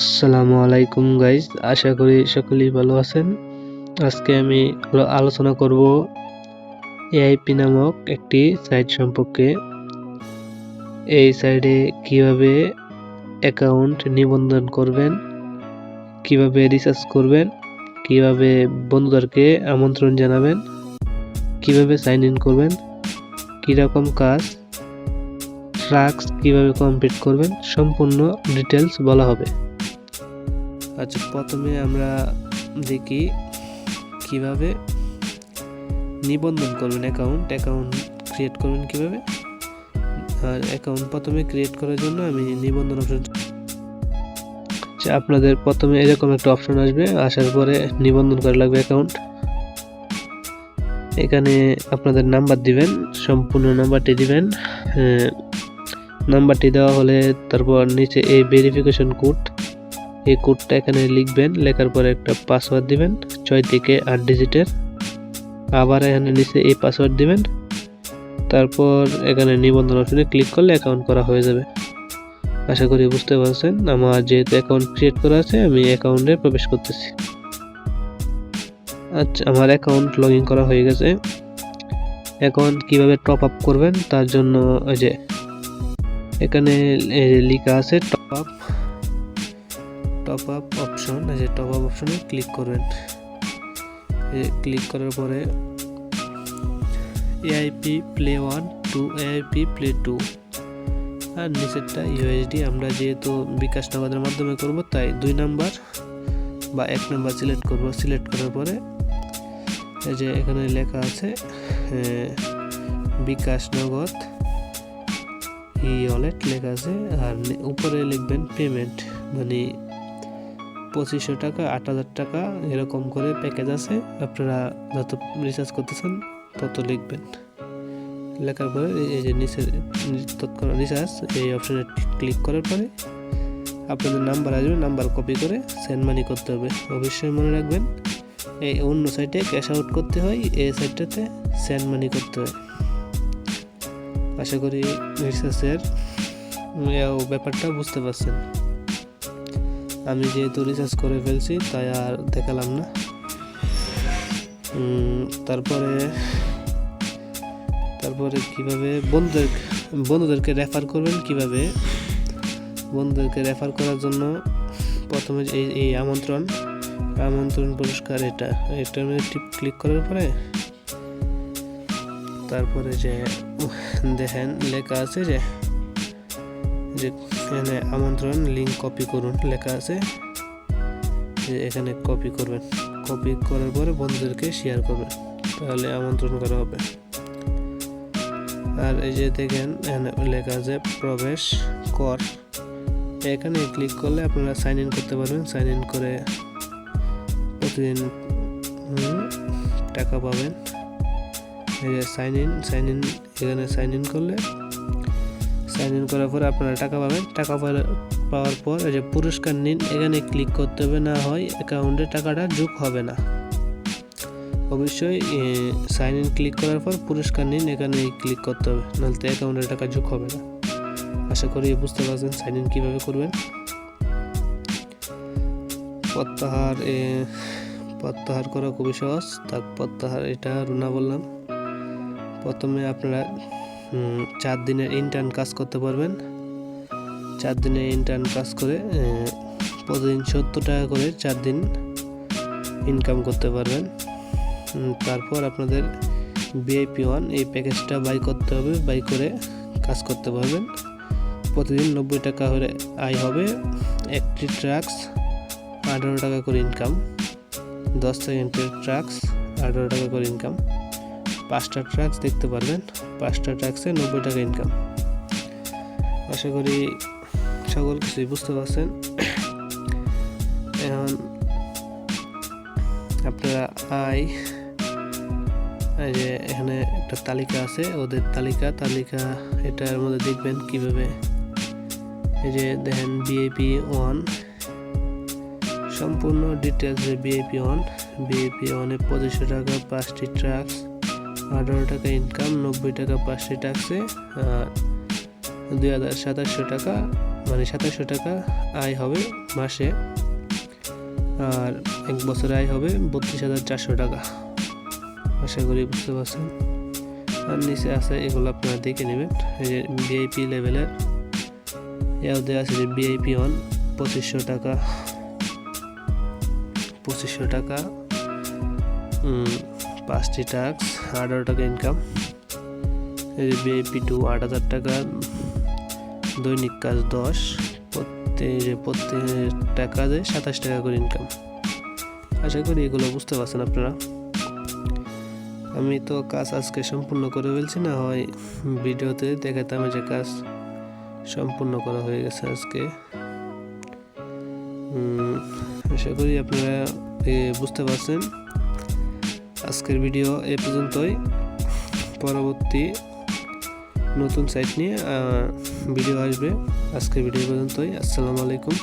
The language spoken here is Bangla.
আসসালামু আলাইকুম গাইজ আশা করি সকলেই ভালো আছেন। আজকে আমি আলোচনা করব এআইপি নামক একটি সাইট সম্পর্কে। এই সাইটে কীভাবে অ্যাকাউন্ট নিবন্ধন করবেন, কীভাবে রিচার্জ করবেন, কীভাবে বন্ধুদেরকে আমন্ত্রণ জানাবেন, কীভাবে সাইন ইন করবেন, কীরকম কাজ ট্রাক্স কীভাবে কমপ্লিট করবেন, সম্পূর্ণ ডিটেলস বলা হবে। আচ্ছা প্রথমে আমরা দেখি কীভাবে নিবন্ধন করবেন অ্যাকাউন্ট অ্যাকাউন্ট ক্রিয়েট করবেন কীভাবে? আর অ্যাকাউন্ট প্রথমে ক্রিয়েট করার জন্য আমি নিবন্ধন অপশন আচ্ছা আপনাদের প্রথমে এরকম একটা অপশন আসবে, আসার পরে নিবন্ধন করা লাগবে অ্যাকাউন্ট এখানে আপনাদের নাম্বার দিবেন, সম্পূর্ণ নাম্বারটি দিবেন। নাম্বারটি দেওয়া হলে তারপর নিচে এই ভেরিফিকেশন কোড এই কোডটা এখানে লিখবেন, লেখার পরে একটা পাসওয়ার্ড দিবেন, ছয় থেকে আট ডিজিটের আবার এখানে নিচে এই পাসওয়ার্ড দিবেন। তারপর এখানে নিবন্ধন অপশনে ক্লিক করলে অ্যাকাউন্ট করা হয়ে যাবে। আশা করি বুঝতে পারছেন, আমার যেহেতু অ্যাকাউন্ট ক্রিয়েট করা আছে, আমি অ্যাকাউন্টে প্রবেশ করতেছি। আচ্ছা আমার অ্যাকাউন্ট লগ করা হয়ে গেছে। অ্যাকাউন্ট কীভাবে টপ আপ করবেন, তার জন্য ওই যে এখানে লেখা আছে top up top up option এই যে টপ আপ অপশনে ক্লিক করবেন। ক্লিক করার পরে AIP play one two AIP play two আর নিচেরটা ইউএসডি আমরা যেহেতু বিকাশ নগদের মাধ্যমে করব, তাই দুই নাম্বার বা এক নাম্বার সিলেক্ট করব। সিলেক্ট করার পরে এই যে এখানে লেখা আছে বিকাশ নগদ ই ওয়ালেট লেখা আছে, আর উপরে লিখবেন পেমেন্ট মানে পঁচিশশো টাকা, আট হাজার টাকা এরকম করে প্যাকেজ আছে। আপনারা যত রিচার্জ করতেছেন, তত লিখবেন। লেখার পরে এই- যে নিচে তৎক্ষণাৎ রিচার্জ এই অপশানে ক্লিক করার পরে আপনাদের নাম্বার আসবে নাম্বার কপি করে সেন্ড মানি করতে হবে। অবশ্যই মনে রাখবেন, এই অন্য সাইটে ক্যাশ আউট করতে হয়, এই সাইটটাতে সেন্ড মানি করতে হয়। আশা করি রিচার্জের ব্যাপারটা বুঝতে পারছেন। আমি যেহেতু রিচার্জ করে ফেলছি, তাই আর দেখালাম না। তারপরে তারপরে কীভাবে বন্ধুদের, বন্ধুদেরকে রেফার করবেন কীভাবে? বন্ধুদেরকে রেফার করার জন্য প্রথমে এই এই আমন্ত্রণ আমন্ত্রণ পুরস্কার এটা এটার মধ্যে টিপ ক্লিক করার পরে, তারপরে যে, দেখেন, লেখা আছে যে যে এখানে আমন্ত্রণ লিঙ্ক কপি করুন, লেখা আছে যে এখানে কপি করবেন। কপি করার পরে বন্ধুদেরকে শেয়ার করবেন, তাহলে আমন্ত্রণ করা হবে। আর এই যে দেখেন, এখানে লেখা আছে প্রবেশ কর। এখানে ক্লিক করলে আপনারা সাইন ইন করতে পারবেন। সাইন ইন করে প্রতিদিন টাকা পাবেন। এই সাইন ইন সাইন ইন এখানে সাইন ইন করলে সাইন ইন করার পরে আপনারা টাকা পাবেন। টাকা পাওয়ার- পর এই যে পুরস্কার নিন, এখানে ক্লিক করতে হবে, না হয় অ্যাকাউন্টে টাকাটা যোগ হবে না। অবশ্যই সাইন ইন ক্লিক করার পর পুরস্কার নিন, এখানে ক্লিক করতে হবে, নাহলে তো অ্যাকাউন্টে টাকা যোগ হবে না। আশা করি বুঝতে পারছেন সাইন ইন কীভাবে করবেন। প্রত্যাহার প্রত্যাহার করা খুবই সহজ। তার প্রত্যাহার, এটা রুনা বললাম। প্রথমে আপনারা চার দিনের ইন্টার্ন কাজ করতে পারবেন। চার দিনের ইন্টার্ন কাজ করে প্রতিদিন সত্তর টাকা করে চার দিন ইনকাম করতে পারবেন। তারপর আপনাদের বিআইপি ওয়ান এই প্যাকেজটা বাই করতে হবে বাই করে কাজ করতে পারবেন। প্রতিদিন নব্বই টাকা হলে আয় হবে, একটি ট্রাক্স আঠারো টাকা করে ইনকাম দশ সেকেন্ডের ট্রাক্স আঠারো টাকা করে ইনকাম পাঁচটা ট্রাক্স দেখতে পারবেন। পাঁচটা ট্রাক্সে নব্বই টাকা ইনকাম আশা করি সকল কিছুই বুঝতে পারছেন। এখন আপনারা আয় যে এখানে একটা তালিকা আছে, ওদের তালিকা তালিকা এটার মধ্যে দেখবেন কীভাবে। এই যে দেখেন বিএপি ওয়ান সম্পূর্ণ ডিটেলস বিএপি ওয়ান বিএপি ওয়ানে পঁচিশশো টাকা পাঁচটি ট্রাক্স আঠারো টাকা ইনকাম নব্বই টাকা পাঁচটি ট্যাক্সে দুই হাজার সাতাশশো টাকা মানে সাতাশশো টাকা আয় হবে মাসে। আর এক বছর আয় হবে বত্রিশ হাজার চারশো টাকা। আশা করি বুঝতে পারছেন। আর নিচে আছে এগুলো আপনারা দেখে নেবেন। এই যে ভিআইপি লেভেলের এও দেওয়া আছে যে ভিআইপি ওয়ান পঁচিশশো টাকা। পঁচিশশো টাকা পাঁচটি টাক্স আঠারো টাকা ইনকাম এই যে ভিআইপি টু আট হাজার টাকা, দৈনিক কাজ দশ, প্রত্যেক যে টাকা কাজে সাতাশ টাকা করে ইনকাম আশা করি এগুলো বুঝতে পারছেন আপনারা। আমি তো কাজ আজকে সম্পূর্ণ করে ফেলছি না, হয় ভিডিওতে দেখাতাম যে কাজ সম্পূর্ণ করা হয়ে গেছে আজকে। আশা করি আপনারা বুঝতে পারছেন। আজকের ভিডিও এ পর্যন্তই। পরবর্তী নতুন সাইট নিয়ে ভিডিও আসবে। আজকের ভিডিও পর্যন্তই। আসসালামু আলাইকুম।